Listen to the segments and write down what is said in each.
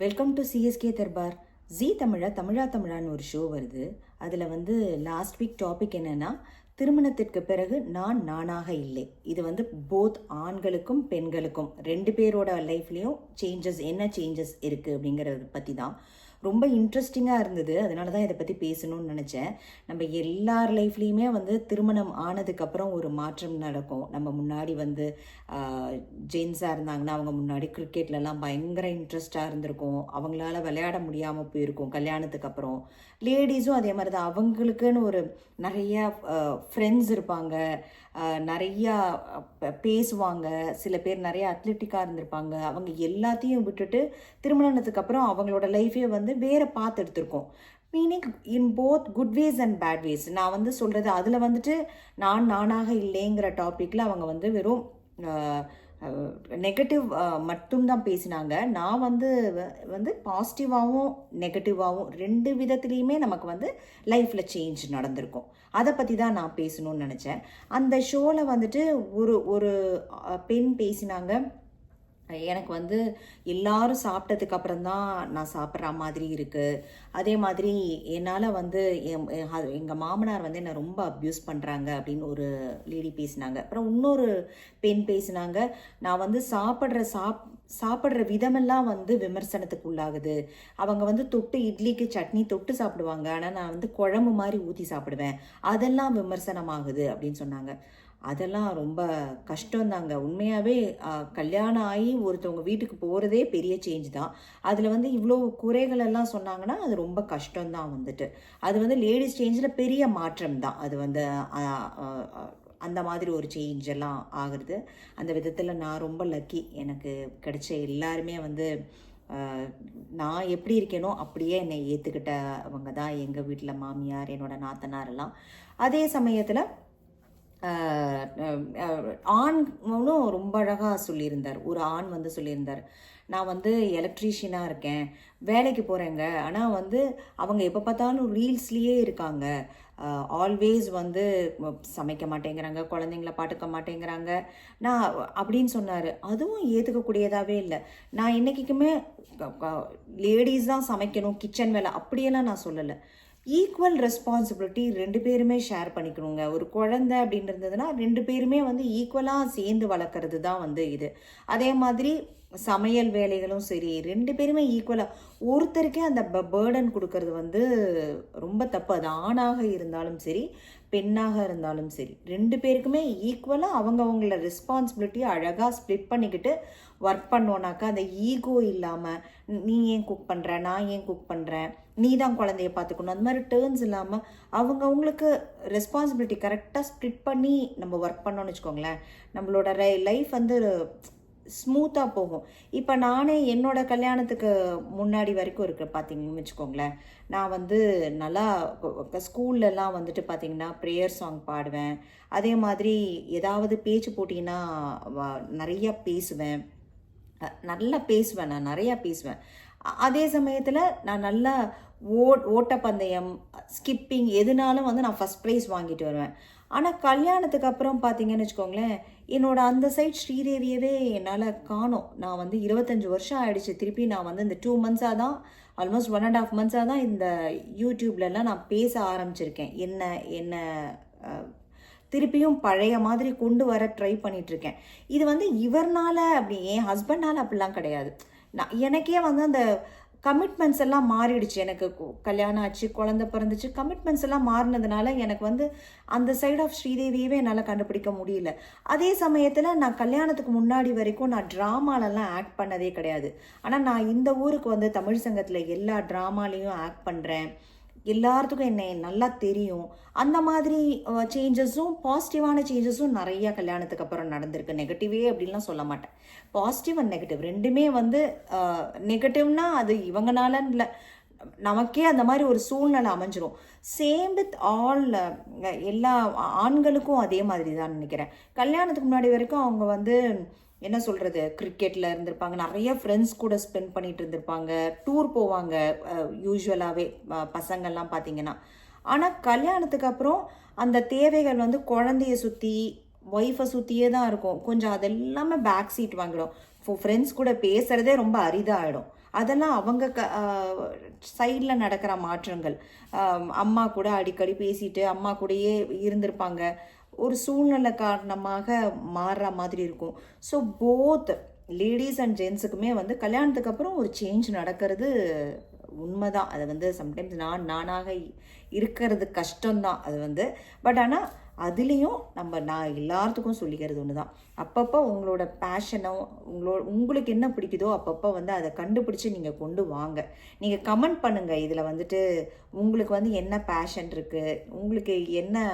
Welcome to CSK Darbar ஜி தமிழா தமிழா தமிழான்னு ஒரு ஷோ வருது. அதில் வந்து லாஸ்ட் வீக் டாபிக் என்னென்னா திருமணத்திற்கு பிறகு நான் நானாக இல்லை. இது வந்து போத் ஆண்களுக்கும் பெண்களுக்கும் ரெண்டு பேரோட லைஃப்லேயும் சேஞ்சஸ் என்ன சேஞ்சஸ் இருக்குது அப்படிங்கிறத பற்றி தான் ரொம்ப இன்ட்ரெஸ்டிங்காக இருந்தது. அதனால தான் இதை பற்றி பேசணும்னு நினச்சேன். நம்ம எல்லார் லைஃப்லேயுமே வந்து திருமணம் ஆனதுக்கப்புறம் ஒரு மாற்றம் நடக்கும். நம்ம முன்னாடி வந்து ஜென்ஸாக இருந்தாங்கன்னா அவங்க முன்னாடி கிரிக்கெட்லலாம் பயங்கர இன்ட்ரெஸ்டாக இருந்திருக்கும். அவங்களால விளையாட முடியாமல் போயிருக்கும் கல்யாணத்துக்கு அப்புறம் லேடிஸும் அதே மாதிரி தான் அவங்களுக்குன்னு ஒரு நிறைய ஃப்ரெண்ட்ஸ் இருப்பாங்க. நிறையா பேசுவாங்க. சில பேர் நிறைய அத்லெட்டிக்காக இருந்திருப்பாங்க. அவங்க எல்லாத்தையும் விட்டுட்டு திருமணத்துக்கு அப்புறம் அவங்களோட லைஃபே வந்து வேற பார்த்து எடுத்திருக்கோம். Meaning in both good ways and bad ways நான் வந்து சொல்கிறது அதில் வந்துட்டு நான் நானாக இல்லைங்கிற டாப்பிக்கில் அவங்க வந்து வெறும் நெகட்டிவ் மட்டும்தான் பேசினாங்க. நான் வந்து வ- வந்து பாசிட்டிவாகவும் நெகட்டிவாகவும் ரெண்டு விதத்துலேயுமே நமக்கு வந்து லைஃப்பில் சேஞ்ச் நடந்திருக்கும். அதை பற்றி தான் நான் பேசணும்னு நினச்சேன். அந்த ஷோவில் வந்துட்டு ஒரு ஒரு பெண் பேசினாங்க. எனக்கு வந்து எல்லாரும் சாப்பிட்டதுக்கு அப்புறம் தான் நான் சாப்பிட்ற மாதிரி இருக்குது அதே மாதிரி என்னால் வந்து எங்கள் மாமனார் வந்து என்னை ரொம்ப அப்யூஸ் பண்ணுறாங்க அப்படின்னு ஒரு லேடி பேசினாங்க. அப்புறம் இன்னொரு பெண் பேசினாங்க நான் வந்து சாப்பிட்ற சாப் சாப்பிட்ற விதமெல்லாம் வந்து விமர்சனத்துக்கு உள்ளாகுது. அவங்க வந்து தொட்டு இட்லிக்கு சட்னி தொட்டு சாப்பிடுவாங்க. ஆனால் நான் வந்து குழம்பு மாதிரி ஊற்றி சாப்பிடுவேன். அதெல்லாம் விமர்சனமாகுது அப்படின்னு சொன்னாங்க. அதெல்லாம் ரொம்ப கஷ்டம்தாங்க. உண்மையாகவே கல்யாணம் ஆகி ஒருத்தவங்க வீட்டுக்கு போகிறதே பெரிய சேஞ்ச் தான். அதில் வந்து இவ்வளோ குறைகள் எல்லாம் சொன்னாங்கன்னா அது ரொம்ப கஷ்டம்தான் வந்துட்டு. அது வந்து லேடிஸ் சேஞ்சில் பெரிய மாற்றம் தான். அது வந்து அந்த மாதிரி ஒரு சேஞ்ச் எல்லாம் ஆகுறது. அந்த விதத்தில் நான் ரொம்ப லக்கி எனக்கு கிடைச்ச எல்லாருமே வந்து நான் எப்படி இருக்கேனோ அப்படியே என்னை ஏற்றுக்கிட்டவங்க தான் எங்கள் வீட்டில் மாமியார் என்னோடய நாத்தனார் எல்லாம் அதே சமயத்தில் ஆண்னும் ரொம்ப அழகாக சொல்லியிருந்தார். ஒரு ஆண் வந்து சொல்லியிருந்தார் நான் வந்து எலக்ட்ரீஷியனாக இருக்கேன் வேலைக்கு போகிறேங்க ஆனால் வந்து அவங்க எப்போ பார்த்தாலும் ரீல்ஸ்லேயே இருக்காங்க. ஆல்வேஸ் வந்து சமைக்க மாட்டேங்கிறாங்க குழந்தைங்கள பாட்டுக்க மாட்டேங்கிறாங்க. நான் அப்படின்னு சொன்னார். அதுவும் ஏற்றுக்கக்கூடியதாகவே இல்லை. நான் என்றைக்குமே லேடிஸ் தான் சமைக்கணும் கிச்சன் வேலை அப்படியெல்லாம் நான் சொல்லலை. ஈக்குவல் ரெஸ்பான்சிபிலிட்டி ரெண்டு பேருமே ஷேர் பண்ணிக்கணுங்க. ஒரு குழந்தை அப்படின்னு இருந்ததுன்னா ரெண்டு பேருமே வந்து ஈக்குவலாக சேர்ந்து வளர்க்குறது தான் வந்து இது. அதே மாதிரி சமையல் வேலைகளும் சரி ரெண்டு பேருமே ஈக்குவலாக ஒருத்தருக்கே அந்த பேர்டன் கொடுக்கறது வந்து ரொம்ப தப்பு. அது ஆணாக இருந்தாலும் சரி பெண்ணாக இருந்தாலும் சரி ரெண்டு பேருக்குமே ஈக்குவலாக அவங்கவங்கள ரெஸ்பான்சிபிலிட்டியை அழகாக ஸ்ப்ளிட் பண்ணிக்கிட்டு ஒர்க் பண்ணோன்னாக்கா அந்த ஈகோ இல்லாமல் நீ ஏன் குக் பண்ணுற நான் ஏன் குக் பண்ணுறேன் நீ தான் குழந்தைய பார்த்துக்கணும். அந்த மாதிரி டேர்ன்ஸ் இல்லாமல் அவங்கவுங்களுக்கு ரெஸ்பான்சிபிலிட்டி கரெக்டாக ஸ்ப்ளிட் பண்ணி நம்ம ஒர்க் பண்ணோன்னு வச்சுக்கோங்களேன். நம்மளோட லைஃப் வந்து ஸ்மூத்தாக போகும். இப்போ நானே என்னோடய கல்யாணத்துக்கு முன்னாடி வரைக்கும் இருக்கு பார்த்தீங்கன்னு வச்சுக்கோங்களேன். நான் வந்து நல்லா இப்போ ஸ்கூல்லலாம் வந்துட்டு பார்த்திங்கன்னா ப்ரேயர் சாங் பாடுவேன். அதே மாதிரி ஏதாவது பேச்சு போட்டிங்கன்னா நிறையா பேசுவேன். நல்லா பேசுவேன் நான் நிறையா பேசுவேன். அதே சமயத்தில் நான் நல்லா ஓ ஓட்டப்பந்தயம் ஸ்கிப்பிங் எதுனாலும் வந்து நான் ஃபஸ்ட் ப்ரைஸ் வாங்கிட்டு வருவேன். ஆனால் கல்யாணத்துக்கு அப்புறம் பார்த்தீங்கன்னு வச்சுக்கோங்களேன் என்னோட அந்த சைட் ஸ்ரீதேவியவே என்னால் காணும். நான் வந்து இருபத்தஞ்சி வருஷம் ஆயிடுச்சு. திருப்பி நான் வந்து இந்த டூ மந்த்ஸாக தான் ஆல்மோஸ்ட் ஒன் அண்ட் ஆஃப் மந்த்ஸாக தான் இந்த யூடியூப்லலாம் நான் பேச ஆரம்பிச்சிருக்கேன். என்ன என்ன திருப்பியும் பழைய மாதிரி கொண்டு வர ட்ரை பண்ணிகிட்ருக்கேன் இது வந்து இவர்னால் அப்படி என் ஹஸ்பண்டால் அப்படிலாம் கிடையாது. நான் எனக்கே வந்து அந்த கமிட்மெண்ட்ஸ் எல்லாம் மாறிடுச்சு. எனக்கு கல்யாணம் ஆச்சு குழந்தை பிறந்துச்சு. கமிட்மெண்ட்ஸ் எல்லாம் மாறினதுனால எனக்கு வந்து அந்த சைடு ஆஃப் ஸ்ரீதேவியவே என்னால் கண்டுபிடிக்க முடியல. அதே சமயத்தில் நான் கல்யாணத்துக்கு முன்னாடி வரைக்கும் நான் ட்ராமாலெல்லாம் ஆக்ட் பண்ணதே கிடையாது. ஆனால் நான் இந்த ஊருக்கு வந்து தமிழ் சங்கத்தில் எல்லா ட்ராமாலேயும் ஆக்ட் பண்ணுறேன் எல்லாத்துக்கும் என்னை நல்லா தெரியும். அந்த மாதிரி சேஞ்சஸும் பாசிட்டிவான சேஞ்சஸும் நிறைய கல்யாணத்துக்கு அப்புறம் நடந்திருக்கு. நெகட்டிவே அப்படின்லாம் சொல்ல மாட்டேன். பாசிட்டிவ் அண்ட் நெகட்டிவ் ரெண்டுமே வந்து நெகட்டிவ்னா அது இவங்கனால இல்லை. நமக்கே அந்த மாதிரி ஒரு சூழ்நிலை அமைஞ்சிரும். சேம் வித் ஆல் எல்லா ஆண்களுக்கும் அதே மாதிரி தான் நினைக்கிறேன். கல்யாணத்துக்கு முன்னாடி வரைக்கும் அவங்க வந்து என்ன சொல்கிறது கிரிக்கெட்டில் இருந்திருப்பாங்க. நிறைய ஃப்ரெண்ட்ஸ் கூட ஸ்பெண்ட் பண்ணிட்டு இருந்திருப்பாங்க. டூர் போவாங்க யூஸ்வலாகவே பசங்கள்லாம் பார்த்தீங்கன்னா ஆனால் கல்யாணத்துக்கு அப்புறம் அந்த தேவைகள் வந்து குழந்தைய சுற்றி ஒய்ஃபை சுற்றியே தான் இருக்கும். கொஞ்சம் அதெல்லாமே பேக் சீட் வாங்கிடும். ஃப்ரெண்ட்ஸ் கூட பேசுகிறதே ரொம்ப அரிதாகிடும் அதெல்லாம் அவங்க க சைடில் நடக்கிற மாற்றங்கள். அம்மா கூட அடிக்கடி பேசிட்டு அம்மா கூடயே இருந்திருப்பாங்க. ஒரு சூழ்நிலை காரணமாக மாறுற மாதிரி இருக்கும். ஸோ போத் லேடிஸ் அண்ட் ஜென்ஸுக்குமே வந்து கல்யாணத்துக்கு அப்புறம் ஒரு சேஞ்ச் நடக்கிறது உண்மைதான். அது வந்து சம்டைம்ஸ் நான் நானாக இருக்கிறது கஷ்டம்தான் அது வந்து. பட் ஆனால் அதுலேயும் நம்ம நான் எல்லாத்துக்கும் சொல்லிக்கிறது ஒன்று தான் அப்பப்போ உங்களோட பேஷனோ உங்களோட உங்களுக்கு என்ன பிடிக்குதோ அப்பப்போ வந்து அதை கண்டுபிடிச்சி நீங்கள் கொண்டு வாங்க. நீங்கள் கமெண்ட் பண்ணுங்கள் இதில் வந்துட்டு உங்களுக்கு வந்து என்ன பேஷன் இருக்குது உங்களுக்கு என்ன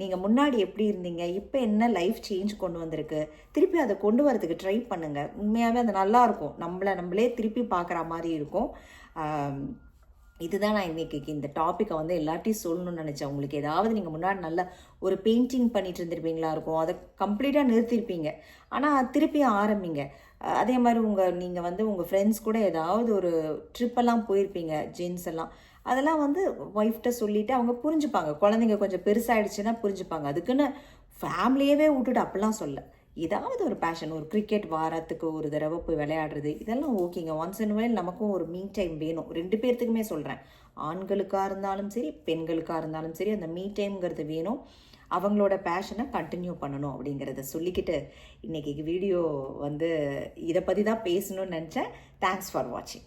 நீங்கள் முன்னாடி எப்படி இருந்தீங்க? இப்போ என்ன லைஃப் சேஞ்ச் கொண்டு வந்திருக்கு? திருப்பி அதை கொண்டு வரதுக்கு ட்ரை பண்ணுங்கள் உண்மையாகவே அது நல்லாயிருக்கும் நம்மளை நம்மளே திருப்பி பார்க்குற மாதிரி இருக்கும். இதுதான் நான் இன்றைக்கி இந்த டாப்பிக்கை வந்து எல்லார்ட்டையும் சொல்லணும்னு நினச்சேன். உங்களுக்கு ஏதாவது நீங்கள் முன்னாடி நல்ல ஒரு பெயிண்டிங் பண்ணிட்டு இருந்திருப்பீங்களா இருக்கும். அதை கம்ப்ளீட்டாக நிறுத்திருப்பீங்க. ஆனால் திருப்பி ஆரம்பிங்க. அதே மாதிரி உங்கள் நீங்கள் வந்து உங்கள் ஃப்ரெண்ட்ஸ் கூட ஏதாவது ஒரு ட்ரிப்பெல்லாம் போயிருப்பீங்க. ஜென்ஸ் எல்லாம். அதெல்லாம் வந்து ஒய்ஃப்ட்ட சொல்லிவிட்டு அவங்க புரிஞ்சுப்பாங்க. குழந்தைங்க கொஞ்சம் பெருசாகிடுச்சுன்னா புரிஞ்சுப்பாங்க. அதுக்குன்னு ஃபேமிலியவே விட்டுட்டு அப்படிலாம் சொல்ல ஏதாவது ஒரு பேஷன் ஒரு கிரிக்கெட் வாரத்துக்கு ஒரு தடவை போய் விளையாடுறது இதெல்லாம் ஓகேங்க ஒன்ஸ் அண்ட் வைல் நமக்கும் ஒரு மீ டைம் வேணும். ரெண்டு பேர்த்துக்குமே சொல்கிறேன் ஆண்களுக்காக இருந்தாலும் சரி பெண்களுக்காக இருந்தாலும் சரி அந்த மீ டைம்ங்கிறது வேணும். அவங்களோட பேஷனை கண்டினியூ பண்ணணும் அப்படிங்கிறத சொல்லிக்கிட்டு இன்றைக்கி வீடியோ வந்து இதை பற்றி தான் பேசணும்னு நினச்சேன். தேங்க்ஸ் ஃபார் வாட்சிங்